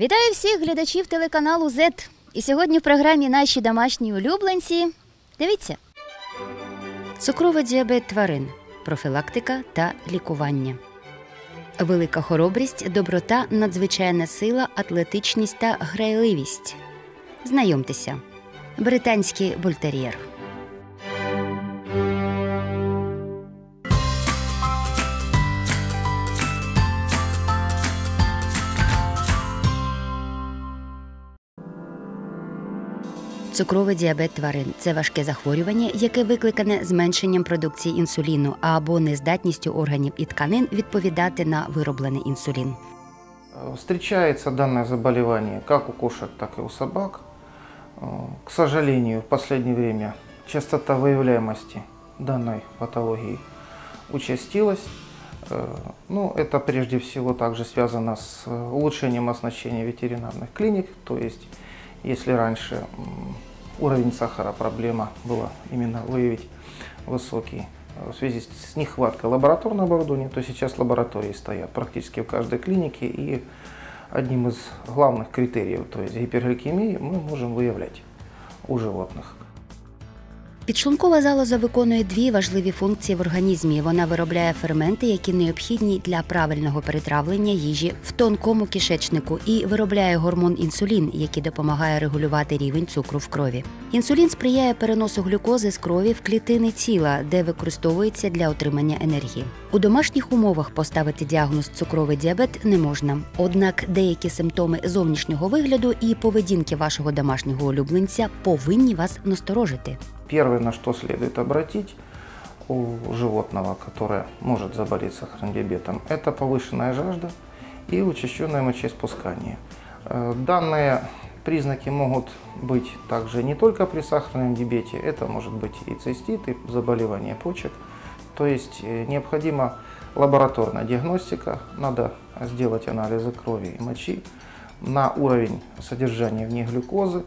Вітаю всіх глядачів телеканалу Z. І сьогодні в програмі наші домашні улюбленці. Дивіться. Цукровий діабет тварин, профілактика та лікування. Велика хоробрість, доброта, надзвичайна сила, атлетичність та грайливість. Знайомтеся. Британський бультер'єр. Цукровий діабет тварин це важке захворювання, яке викликане зменшенням продукції інсуліну або нездатністю органів і тканин відповідати на вироблений інсулін. Э, Встречается данное заболевание как у кошек, так и у собак. Э, К сожалению, в последнее время частота выявляемости данной патологии участилась. Э, Ну, это прежде всего также связано с э, улучшением оснащения ветеринарных клиник. То есть, если раньше уровень сахара проблема была именно выявить высокий э, в связи с нехваткой лабораторного оборудования, то сейчас лаборатории стоят практически в каждой клинике и одним из главных критериев, то есть гипергликемии, мы можем выявлять у животных. Підшлункова залоза виконує дві важливі функції в організмі. Вона виробляє ферменти, які необхідні для правильного перетравлення їжі в тонкому кишечнику, і виробляє гормон інсулін, який допомагає регулювати рівень цукру в крові. Інсулін сприяє переносу глюкози з крові в клітини тіла, де використовується для отримання енергії. У домашніх умовах поставити діагноз цукровий діабет не можна. Однак деякі симптоми зовнішнього вигляду і поведінки вашого домашнього улюбленця повинні вас насторожити. Первое, на что следует обратить у животного, которое может заболеть сахарным диабетом, это повышенная жажда и учащенное мочеиспускание. Э, Данные признаки могут быть также не только при сахарном диабете, это может быть и цистит, и заболевание почек. То есть э, необходима лабораторная диагностика, надо сделать анализы крови и мочи на уровень содержания в них глюкозы,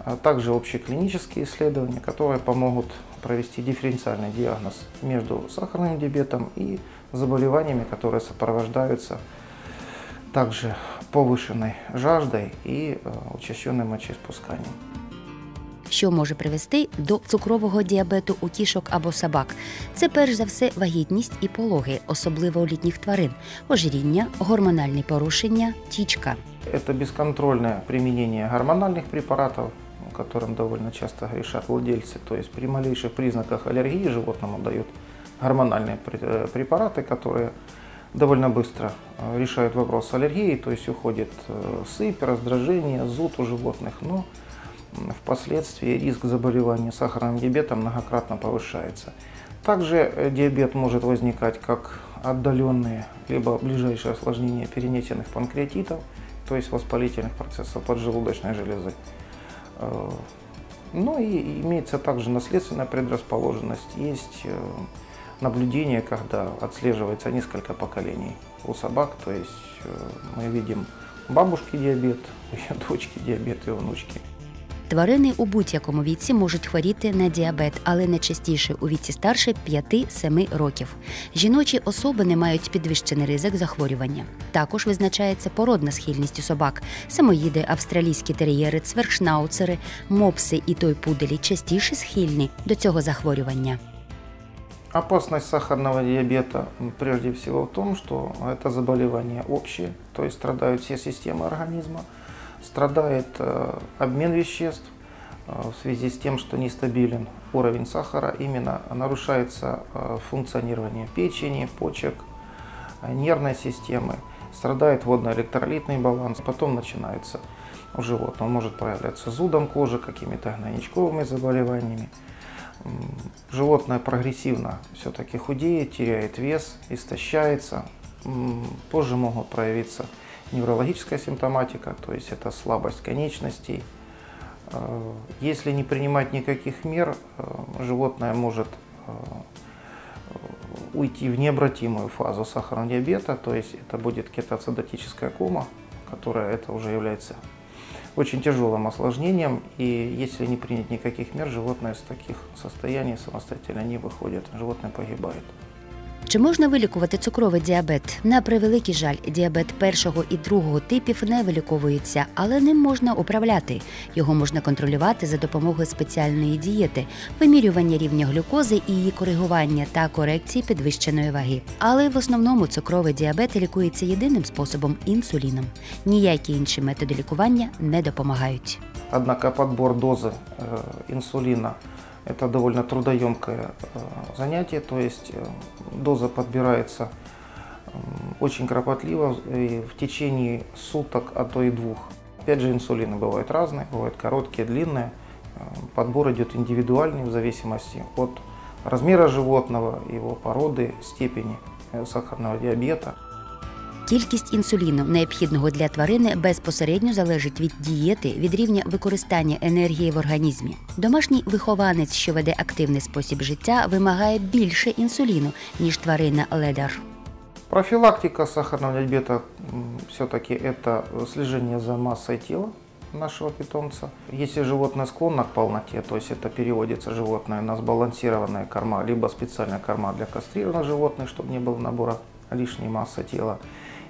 а также общеклинические исследования, которые помогут провести дифференциальный диагноз между сахарным диабетом и заболеваниями, которые сопровождаются также повышенной жаждой и э, учащенным мочеиспусканием. що може привести до цукрового діабету у кішок або собак. Це перш за все вагітність і пологи, особливо у літніх тварин, ожиріння, гормональні порушення, тічка. Это бесконтрольное применение гормональных препаратов, которым довольно часто грешат владельцы. То есть при малейших признаках аллергии животному дают гормональные э, препараты, которые довольно быстро э, решают вопрос аллергии, то есть уходит э, сыпь, раздражение, зуд у животных, но впоследствии риск заболевания сахарным диабетом многократно повышается. Также диабет может возникать как отдаленные, либо ближайшие осложнения перенесенных панкреатитов, то есть воспалительных процессов поджелудочной железы. Э, Ну и имеется также наследственная предрасположенность. Есть э, наблюдение, когда отслеживается несколько поколений у собак, то есть э, мы видим бабушки диабет, ее дочки диабет и внучки. Тварини у будь-якому віці можуть хворіти на діабет, але не частіше у віці старше 5-7 років. Жіночі особини мають підвищений ризик захворювання. Також визначається породна схильність у собак. Самоїди, австралійські тер'єри, цвершнауцери, мопси і той пуделі частіше схильні до цього захворювання. Опасность сахарного диабета прежде всего в том, что это заболевание общее, то есть страдают все системы организма, страдает э, обмен веществ э, в связи с тем, что нестабилен уровень сахара, именно нарушается э, функционирование печени, почек, нервной системы, страдает водно-электролитный баланс, потом начинается у животного, может проявляться зудом кожи, какими-то гнойничковыми заболеваниями. Животное прогрессивно все-таки худеет, теряет вес, истощается. Позже могут проявиться неврологическая симптоматика, то есть это слабость конечностей. Э, Если не принимать никаких мер, э, животное может э, уйти в необратимую фазу сахарного диабета, то есть это будет кетоацидотическая кома, которая это уже является очень тяжелым осложнением, и если не принять никаких мер, животное из таких состояний самостоятельно не выходит, животное погибает. Чи можна вилікувати цукровий діабет? На превеликий жаль, діабет першого і другого типів не виліковується, але ним можна управляти. Його можна контролювати за допомогою спеціальної дієти, вимірювання рівня глюкози і її коригування та корекції підвищеної ваги. Але в основному цукровий діабет лікується єдиним способом інсуліном. Ніякі інші методи лікування не допомагають. Однако подбор дозы э, инсулина – это довольно трудоемкое э, занятие, то есть э, доза подбирается очень кропотливо и в течение суток, а то и двух. Опять же, инсулины бывают разные, бывают короткие, длинные. Э, Подбор идет индивидуальный в зависимости от размера животного, его породы, степени сахарного диабета. Кількість інсуліну, необхідного для тварини, безпосередньо залежить від дієти, від рівня використання енергії в організмі. Домашній вихованець, що веде активний спосіб життя, вимагає більше інсуліну, ніж тварина ледар. Профилактика сахарного диабета все-таки это слежение за массой тела нашего питомца. Если животное склонно к полноте, то есть это переводится животное на сбалансированная корма, либо специальная корма для кастрированных животных, чтобы не было набора лишней массы тела.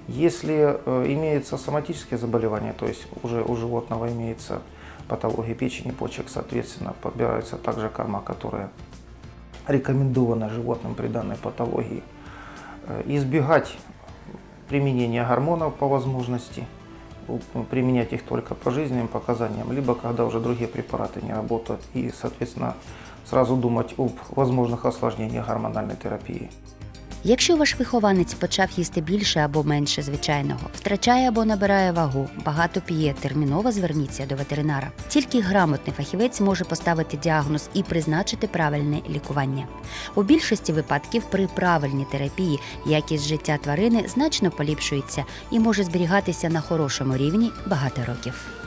Если э, имеется соматические заболевания, то есть уже у животного имеется патология печени, почек, соответственно, подбирается также корма, которая рекомендована животным при данной патологии. Э, Избегать применения гормонов по возможности, у- применять их только по жизненным показаниям, либо когда уже другие препараты не работают, и, соответственно, сразу думать об возможных осложнениях гормональной терапии. Якщо ваш вихованець почав їсти більше або менше звичайного, втрачає або набирає вагу, багато п'є, терміново зверніться до ветеринара. Тільки грамотний фахівець може поставити діагноз і призначити правильне лікування. У більшості випадків при правильній терапії якість життя тварини значно поліпшується і може зберігатися на хорошому рівні багато років.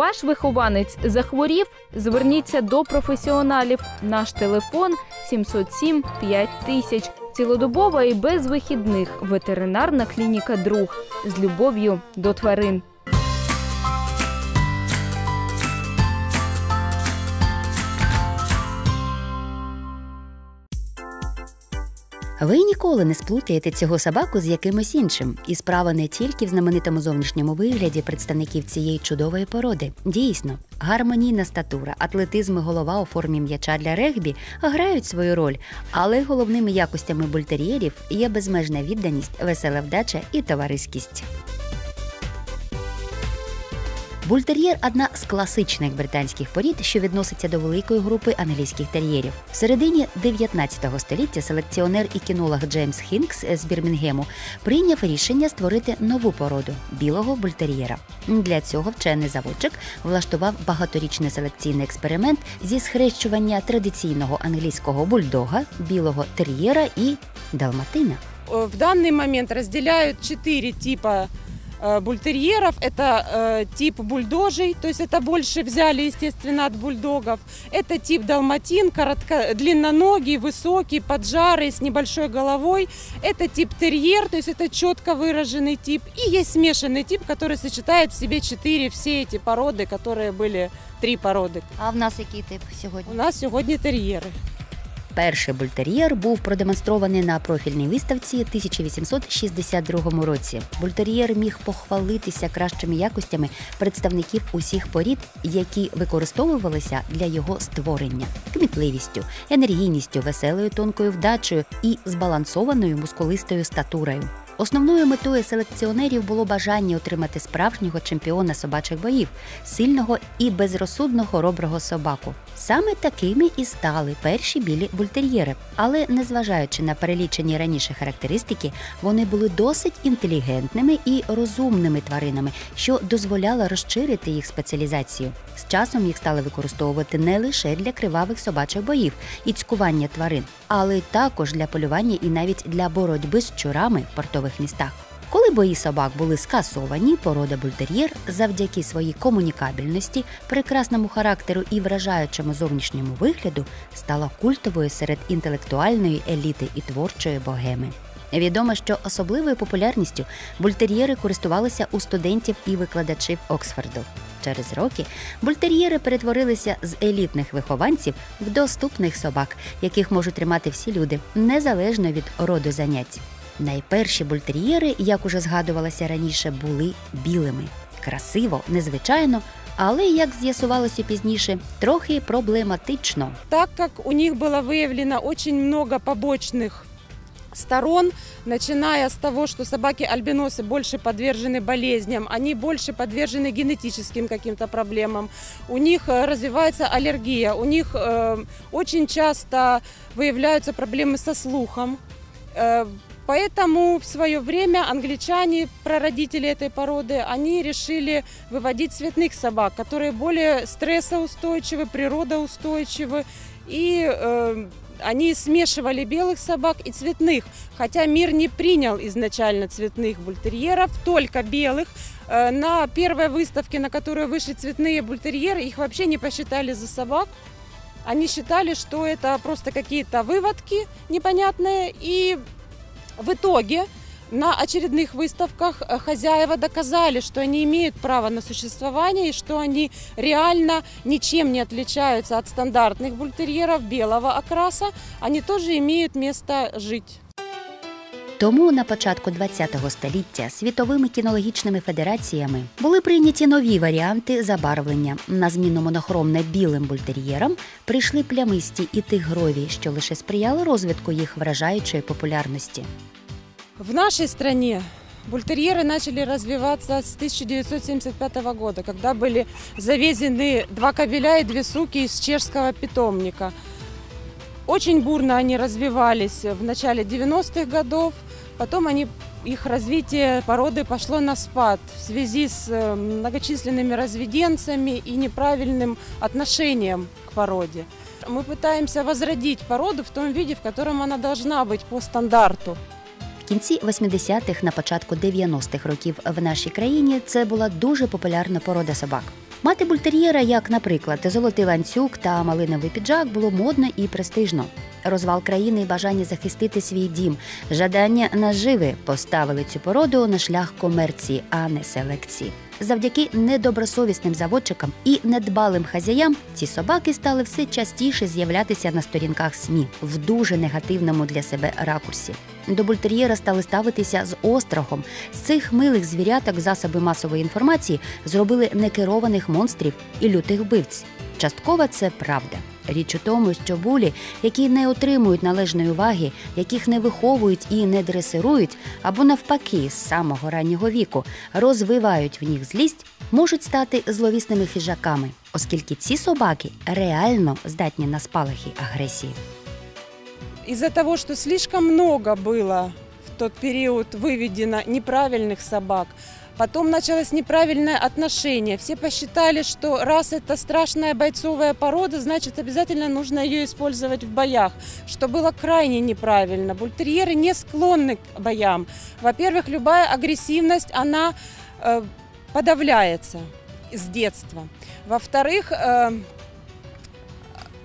Ваш вихованець захворів? Зверніться до професіоналів. Наш телефон 707 5000. Цілодобова і без вихідних. Ветеринарна клініка Друг з любов'ю до тварин. Ви ніколи не сплутаєте цього собаку з якимось іншим, і справа не тільки в знаменитому зовнішньому вигляді представників цієї чудової породи. Дійсно, гармонійна статура, атлетизм і голова у формі м'яча для регбі грають свою роль, але головними якостями бультер'єрів є безмежна відданість, весела вдача і товариськість. Бультер'єр одна з класичних британських порід, що відноситься до великої групи англійських тер'єрів. В середині 19 століття селекціонер і кінолог Джеймс Хінкс з Бірмінгему прийняв рішення створити нову породу білого бультер'єра. Для цього вчений заводчик влаштував багаторічний селекційний експеримент зі схрещування традиційного англійського бульдога, білого тер'єра і далматина. Э, В данный момент разделяют четыре типа э, бультерьеров. Это э, тип бульдожий, то есть это больше взяли, естественно, от бульдогов. Это тип далматин, коротко, длинноногий, высокий, поджарый, с небольшой головой. Это тип терьер, то есть это четко выраженный тип. И есть смешанный тип, который сочетает в себе четыре все эти породы, которые были три породы. А в нас який тип сьогодні? У нас сегодня терьеры. Перший бультер'єр був продемонстрований на профільній виставці 1862 році. Бультер'єр міг похвалитися кращими якостями представників усіх порід, які використовувалися для його створення, кмітливістю, енергійністю, веселою тонкою вдачею і збалансованою мускулистою статурою. Основною метою селекціонерів було бажання отримати справжнього чемпіона собачих боїв, сильного і безрозсудно хороброго собаку. Саме такими і стали перші білі бультер'єри. Але незважаючи на перелічені раніше характеристики, вони були досить інтелігентними і розумними тваринами, що дозволяло розширити їх спеціалізацію. З часом їх стали використовувати не лише для кривавих собачих боїв і цькування тварин, але й також для полювання і навіть для боротьби з щурами в портових містах. Коли бої собак були скасовані, порода бультер'єр завдяки своїй комунікабельності, прекрасному характеру і вражаючому зовнішньому вигляду стала культовою серед інтелектуальної еліти і творчої богеми. Відомо, що особливою популярністю бультер'єри користувалися у студентів і викладачів Оксфорду. Через роки бультер'єри перетворилися з елітних вихованців в доступних собак, яких можуть тримати всі люди, незалежно від роду занять. Найперші бультер'єри, як уже згадувалося раніше, були білими. Красиво, незвичайно, але, як з'ясувалося пізніше, трохи проблематично. Так как у них было выявлено очень много побочных сторон, начиная с того, что собаки-альбиносы больше подвержены болезням, они больше подвержены генетическим каким-то проблемам, у них э, развивается аллергия, у них э, очень часто выявляются проблемы со слухом. Э, Поэтому в свое время англичане, прародители этой породы, они решили выводить цветных собак, которые более стрессоустойчивы, природоустойчивы. И э, они смешивали белых собак и цветных, хотя мир не принял изначально цветных бультерьеров, только белых. Э, На первой выставке, на которую вышли цветные бультерьеры, их вообще не посчитали за собак. Они считали, что это просто какие-то выводки непонятные. И в итоге на очередных выставках э, хозяева доказали, что они имеют право на существование и что они реально ничем не отличаются от стандартных бультерьеров белого окраса. Они тоже имеют место жить. Тому на початку ХХ століття світовими кінологічними федераціями були прийняті нові варіанти забарвлення. На зміну монохромне білим бультер'єрам прийшли плямисті і тигрові, що лише сприяли розвитку їх вражаючої популярності. В нашей стране бультерьеры начали развиваться с 1975 года, когда были завезены два кобеля и две суки из чешского питомника. Очень бурно они развивались в начале 90-х годов, потом они, их развитие породы пошло на спад в связи с э, многочисленными разведенцами и неправильным отношением к породе. Мы пытаемся возродить породу в том виде, в котором она должна быть по стандарту. В кінці 80-х, на початку 90-х років в нашій країні це була дуже популярна порода собак. Мати бультер'єра, як, наприклад, золотий ланцюг та малиновий піджак, було модно і престижно. Розвал країни і бажання захистити свій дім, жадання наживи поставили цю породу на шлях комерції, а не селекції. Завдяки недобросовісним заводчикам і недбалим хазяям ці собаки стали все частіше з'являтися на сторінках СМІ в дуже негативному для себе ракурсі. До бультер'єра стали ставитися з острахом. З цих милих звіряток засоби масової інформації зробили некерованих монстрів і лютих вбивць. Частково це правда. Річ у тому, що булі, які не отримують належної уваги, яких не виховують і не дресирують, або навпаки, з самого раннього віку розвивають в них злість, можуть стати зловісними хижаками, оскільки ці собаки реально здатні на спалахи агресії. Из-за того, что слишком много было в тот период выведено неправильных собак, потом началось неправильное отношение. Все посчитали, что раз это страшная бойцовая порода, значит обязательно нужно ее использовать в боях, что было крайне неправильно. Бультерьеры не склонны к боям. Во-первых, любая агрессивность, она э, подавляется с детства. Во-вторых, э,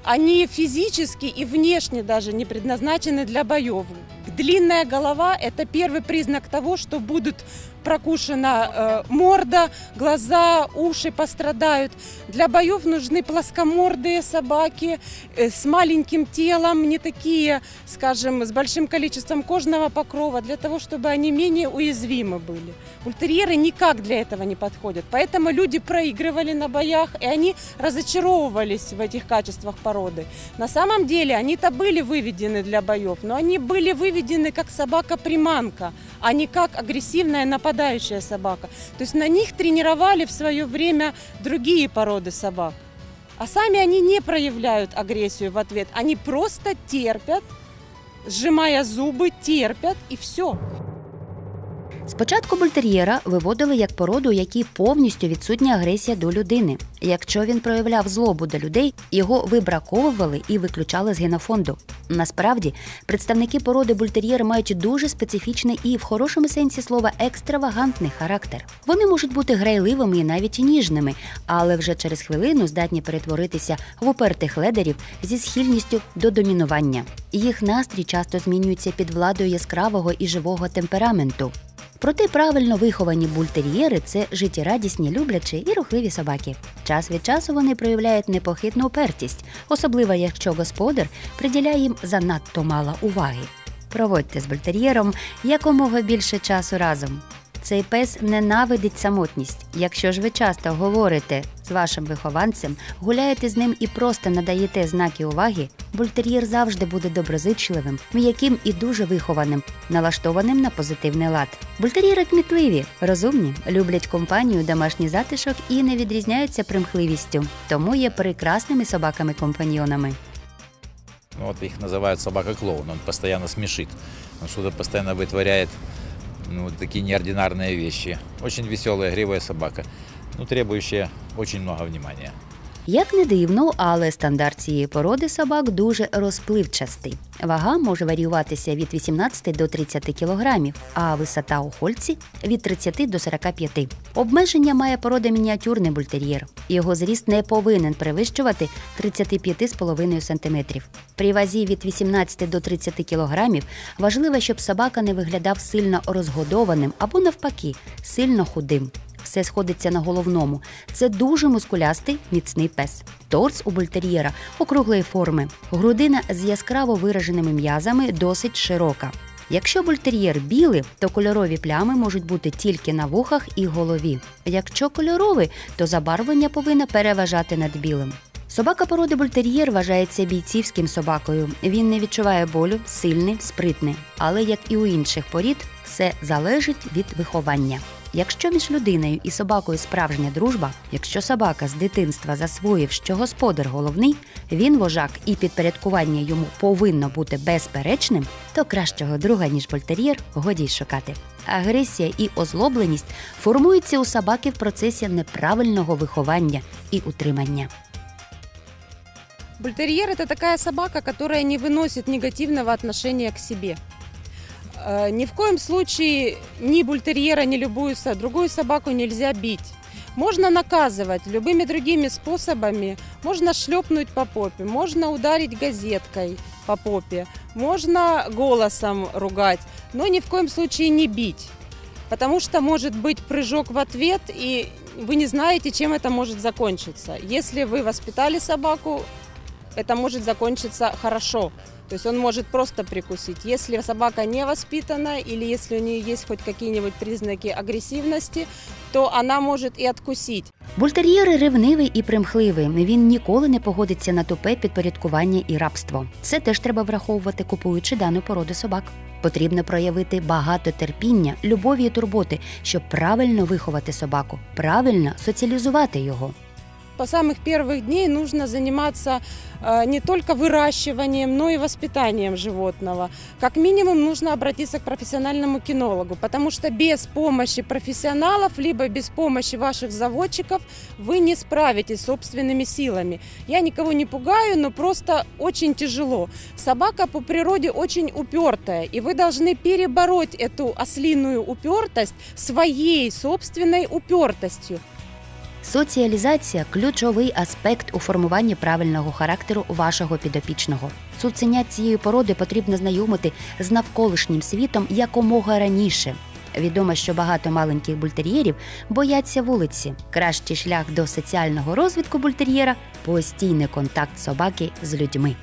они физически и внешне даже не предназначены для боев. Длинная голова – это первый признак того, что будут прокушена э, морда, глаза, уши пострадают. Для боев нужны плоскомордые собаки э, с маленьким телом, не такие, скажем, с большим количеством кожного покрова, для того, чтобы они менее уязвимы были. Бультерьеры никак для этого не подходят. Поэтому люди проигрывали на боях, и они разочаровывались в этих качествах породы. На самом деле они-то были выведены для боев, но они были выведены как собака-приманка, а не как агрессивная нападающая собака. То есть на них тренировали в свое время другие породы собак. А сами они не проявляют агрессию в ответ. Они просто терпят, сжимая зубы, терпят и все. Спочатку бультер'єра виводили як породу, у якій повністю відсутня агресія до людини. Якщо він проявляв злобу до людей, його вибраковували і виключали з генофонду. Насправді, представники породи бультер'єр мають дуже специфічний і в хорошому сенсі слова екстравагантний характер. Вони можуть бути грайливими і навіть ніжними, але вже через хвилину здатні перетворитися в упертих ледерів зі схильністю до домінування. Їх настрій часто змінюється під владою яскравого і живого темпераменту. Проте правильно виховані бультер'єри це життєрадісні, люблячі і рухливі собаки. Час від часу вони проявляють непохитну упертість, особливо якщо господар приділяє їм занадто мало уваги. Проводьте з бультер'єром якомога більше часу разом. Цей пес ненавидить самотність. Якщо ж ви часто говорите з вашим вихованцем, гуляєте з ним і просто надаєте знаки уваги, бультер'єр завжди буде доброзичливим, м'яким і дуже вихованим, налаштованим на позитивний лад. Бультер'єри кмітливі, розумні, люблять компанію, домашній затишок і не відрізняються примхливістю, тому є прекрасними собаками-компаньйонами. Ну, вот их называют собака-клоун. Он постоянно смешит. Он что-то постоянно вытворяет ну, такие неординарные вещи. Очень веселая, игривая собака, но требующая очень много внимания. Як не дивно, але стандарт цієї породи собак дуже розпливчастий. Вага може варіюватися від 18 до 30 кг, а висота у хольці від 30 до 45. Обмеження має порода мініатюрний бультер'єр. Його зріст не повинен перевищувати 35,5 см. При вазі від 18 до 30 кг важливо, щоб собака не виглядав сильно розгодованим або навпаки сильно худим. Все сходиться на головному. Це дуже мускулястий, міцний пес. Торс у бультер'єра округлої форми. Грудина з яскраво вираженими м'язами досить широка. Якщо бультер'єр білий, то кольорові плями можуть бути тільки на вухах і голові. Якщо кольоровий, то забарвлення повинно переважати над білим. Собака породи бультер'єр вважається бійцівським собакою. Він не відчуває болю, сильний, спритний. Але як і у інших порід, все залежить від виховання. Якщо між людиною і собакою справжня дружба, якщо собака з дитинства засвоїв, що господар головний, він вожак і підпорядкування йому повинно бути безперечним, то кращого друга, ніж бультер'єр, годі й шукати. Агресія і озлобленість формуються у собаки в процесі неправильного виховання і утримання. Бультерьер это такая собака, которая не выносит негативного отношения к себе. Э, Ни в коем случае ни бультерьера, ни любую со- другую собаку нельзя бить. Можно наказывать любыми другими способами. Можно шлепнуть по попе, можно ударить газеткой по попе, можно голосом ругать, но ни в коем случае не бить. Потому что может быть прыжок в ответ, и вы не знаете, чем это может закончиться. Если вы воспитали собаку, это может закончиться хорошо. То есть он может просто прикусить. Если собака не воспитана или если у нее есть хоть какие-нибудь признаки агрессивности, то она может и откусить. Бультер'єр ревнивий і примхливий. Він ніколи не погодиться на тупе підпорядкування і рабство. Це теж треба враховувати, купуючи дану породу собак. Потрібно проявити багато терпіння, любові і турботи, щоб правильно виховати собаку, правильно соціалізувати його. По самых первых дней нужно заниматься э, не только выращиванием, но и воспитанием животного. Как минимум нужно обратиться к профессиональному кинологу, потому что без помощи профессионалов, либо без помощи ваших заводчиков вы не справитесь собственными силами. Я никого не пугаю, но просто очень тяжело. Собака по природе очень упертая, и вы должны перебороть эту ослиную упертость своей собственной упертостью. Соціалізація ключовий аспект у формуванні правильного характеру вашого підопічного. Цуценят цієї породи потрібно знайомити з навколишнім світом якомога раніше. Відомо, що багато маленьких бультер'єрів бояться вулиці. Кращий шлях до соціального розвитку бультер'єра постійний контакт собаки з людьми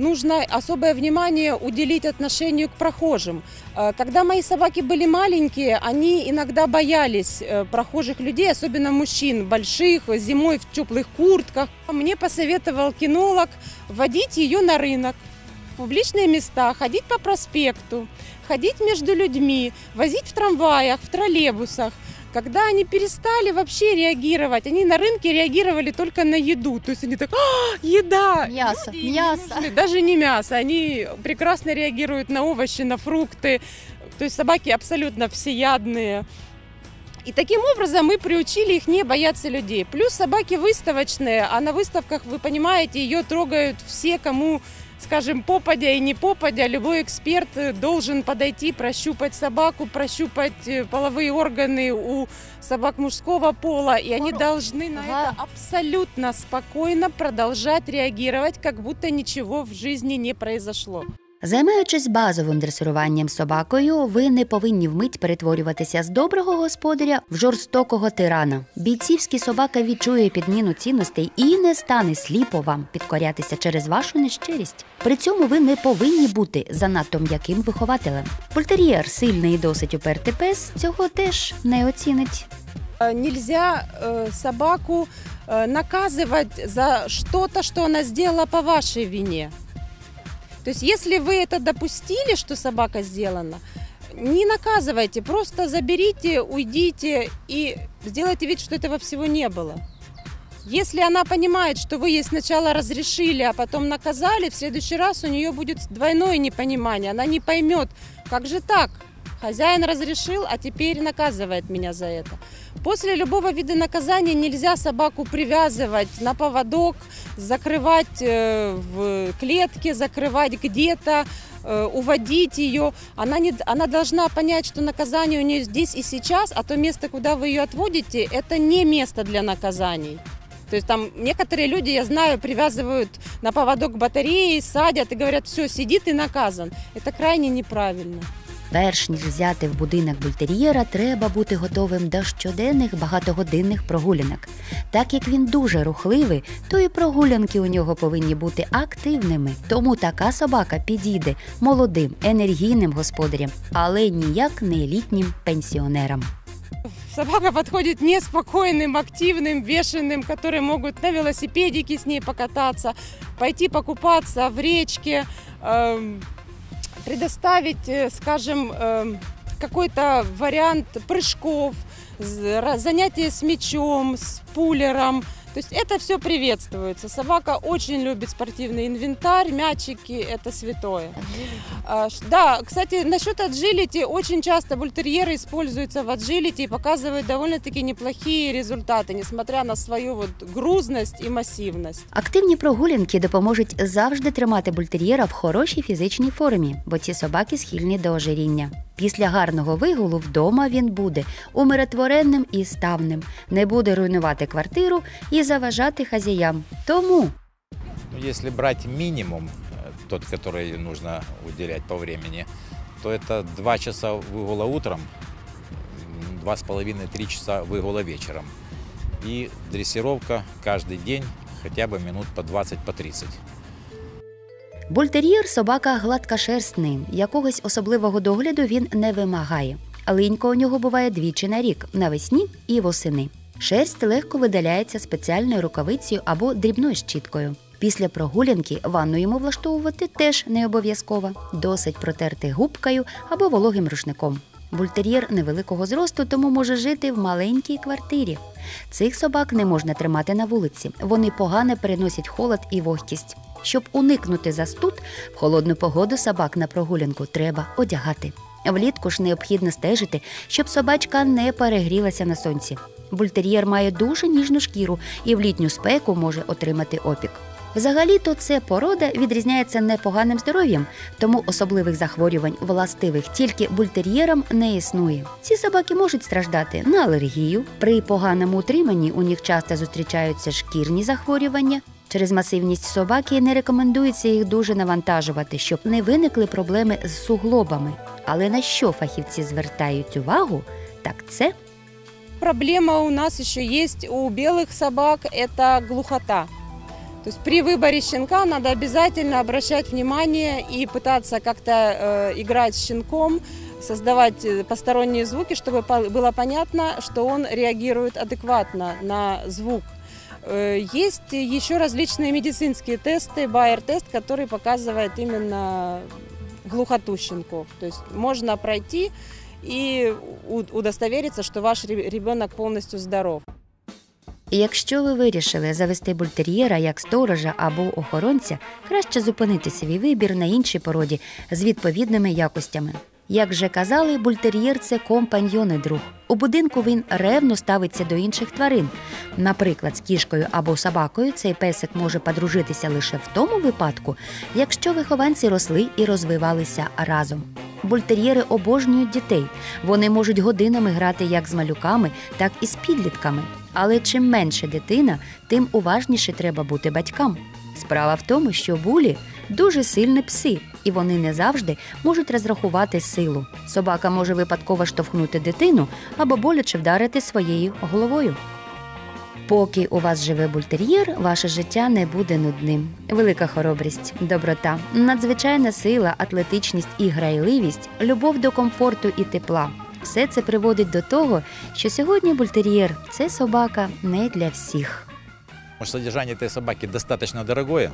нужно особое внимание уделить отношению к прохожим. Э, Когда мои собаки были маленькие, они иногда боялись э, прохожих людей, особенно мужчин, больших, зимой в теплых куртках. Мне посоветовал кинолог водить ее на рынок, в публичные места, ходить по проспекту, ходить между людьми, возить в трамваях, в троллейбусах. Когда они перестали вообще реагировать, они на рынке реагировали только на еду. То есть они так, «А, еда! Мясо, Люди не мясо». нужны». Даже не мясо, они прекрасно реагируют на овощи, на фрукты. То есть собаки абсолютно всеядные. И таким образом мы приучили их не бояться людей. Плюс собаки выставочные, а на выставках, вы понимаете, ее трогают все, кому, скажем, попадя и не попадя. Любой эксперт э, должен подойти, прощупать собаку, прощупать э, половые органы у собак мужского пола. И они должны на это абсолютно спокойно продолжать реагировать, как будто ничего в жизни не произошло. Займаючись базовим дресируванням собакою, ви не повинні вмить перетворюватися з доброго господаря в жорстокого тирана. Бійцівський собака відчує підміну цінностей і не стане сліпо вам підкорятися через вашу нещирість. При цьому ви не повинні бути занадто м'яким вихователем. Бультер'єр, сильний і досить упертий пес, цього теж не оцінить. Э, Нельзя э, собаку э, наказывать за что-то, что она сделала по вашей вине. То есть, если вы это допустили, что собака сделана, не наказывайте, просто заберите, уйдите и сделайте вид, что этого всего не было. Если она понимает, что вы ей сначала разрешили, а потом наказали, в следующий раз у нее будет двойное непонимание. Она не поймет, как же так? Хозяин разрешил, а теперь наказывает меня за это. После любого вида наказания нельзя собаку привязывать на поводок, закрывать э, в клетке, закрывать где-то, э, уводить ее. Она, не, она должна понять, что наказание у нее здесь и сейчас, а то место, куда вы ее отводите, это не место для наказаний. То есть там некоторые люди, я знаю, привязывают на поводок батареи, садят и говорят, все, сиди, ты наказан. Это крайне неправильно. Перш ніж взяти в будинок бультер'єра, треба бути готовим до щоденних багатогодинних прогулянок. Так як він дуже рухливий, то і прогулянки у нього повинні бути активними. Тому така собака підійде молодим, енергійним господарям, але ніяк не літнім пенсіонерам. Собака подходит неспокойным, активным, бешеным, которые могут на велосипедике с ней покататься, пойти покупаться в речке, эм, предоставить, э, скажем, эм, какой-то вариант прыжков, з- ра- занятия с мячом, с пулером. То есть это все приветствуется. Собака очень любит спортивный инвентарь, мячики, это святое. А, ш- Да, кстати, насчет аджилити, очень часто бультерьеры используются в аджилити и показывают довольно-таки неплохие результаты, несмотря на свою вот грузность и массивность. Активні прогулянки допоможуть завжди тримати бультер'єра в хорошій фізичній формі, бо ці собаки схильні до ожиріння. Після гарного вигулу вдома він буде умиротворенним і ставним, не буде руйнувати квартиру і заважати хазяям. Тому Ну, Если брать минимум, э, тот, который нужно уделять по времени, то это 2 часа выгула утром, м, два с половиной три часа выгула вечером. И дрессировка каждый день хотя бы минут по 20 по 30. бультер'єр собака гладкошерстний, якогось особливого догляду він не вимагає. Линько у нього буває двічі на рік навесні і восени. Шерсть легко видаляється спеціальною рукавицею або дрібною щіткою. Після прогулянки ванну йому влаштовувати теж не обов'язково. Досить протерти губкою або вологим рушником. Бультер'єр невеликого зросту, тому може жити в маленькій квартирі. Цих собак не можна тримати на вулиці. Вони погано переносять холод і вогкість. Щоб уникнути застуд, в холодну погоду собак на прогулянку треба одягати. Влітку ж необхідно стежити, щоб собачка не перегрілася на сонці. Бультер'єр має дуже ніжну шкіру і в літню спеку може отримати опік. Взагалі-то це порода відрізняється непоганим здоров'ям, тому особливих захворювань, властивих тільки бультер'єрам, не існує. Ці собаки можуть страждати на алергію. При поганому утриманні у них часто зустрічаються шкірні захворювання. Через масивність собаки не рекомендується їх дуже навантажувати, щоб не виникли проблеми з суглобами. Але на що фахівці звертають увагу, так це Проблема у нас еще есть у белых собак – это глухота. То есть при выборе щенка надо обязательно обращать внимание и пытаться как-то э, играть с щенком, создавать э, посторонние звуки, чтобы было понятно, что он реагирует адекватно на звук. Э, Есть еще различные медицинские тесты, Байер-тест, который показывает именно глухоту щенков. То есть можно пройти и удостовериться, что ваш ре- ребенок полностью здоров. Якщо ви вирішили завести бультер'єра як сторожа або охоронця, краще зупинити свій вибір на іншій породі з відповідними якостями. Як вже казали, бультер'єр це компаньйон і друг. У будинку він ревно ставиться до інших тварин. Наприклад, з кішкою або собакою цей песик може подружитися лише в тому випадку, якщо вихованці росли і розвивалися разом. Бультер'єри обожнюють дітей. Вони можуть годинами грати як з малюками, так і з підлітками. Але чим менше дитина, тим уважніше треба бути батькам. Справа в тому, що булі дуже сильні пси, і вони не завжди можуть розрахувати силу. Собака може випадково штовхнути дитину або боляче вдарити своєю головою. Поки у вас живе бультер'єр, ваше життя не буде нудним. Велика хоробрість, доброта, надзвичайна сила, атлетичність і грайливість, любов до комфорту і тепла. Все це приводить до того, що сьогодні бультер'єр це собака не для всіх. Может, содержание этой собаки достаточно дорогое.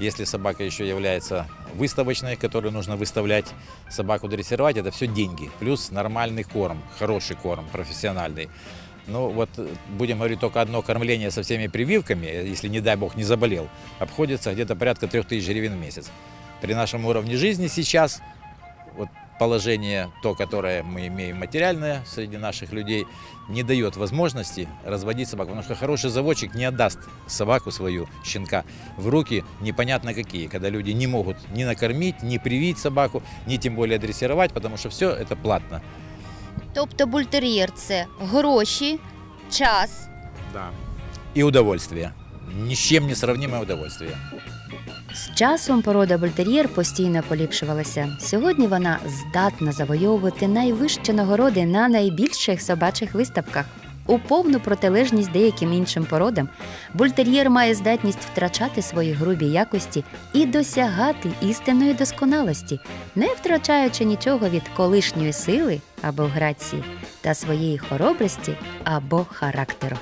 Если собака еще является выставочной, которую нужно выставлять, собаку дрессировать, это все деньги. Плюс нормальный корм, хороший корм, профессиональный. Ну вот э, будем говорить, только одно кормление со всеми прививками, э, если, не дай бог, не заболел, обходится где-то порядка 3000 гривен в месяц. При нашем уровне жизни сейчас, вот положение, то, которое мы имеем материальное среди наших людей, не дает возможности разводить собаку. Потому что хороший заводчик не отдаст собаку свою, щенка, в руки непонятно какие, когда люди не могут ни накормить, ни привить собаку, ни тем более дрессировать, потому что все это платно. Тобто бультер'єр це гроші, час, Да. И удовольствие. Ни с чем не сравнимое удовольствие. З часом порода бультер'єр постійно поліпшувалася. Сьогодні вона здатна завойовувати найвищі нагороди на найбільших собачих виставках. У повну протилежність деяким іншим породам, бультер'єр має здатність втрачати свої грубі якості і досягати істинної досконалості, не втрачаючи нічого від колишньої сили або грації та своєї хоробрості або характеру.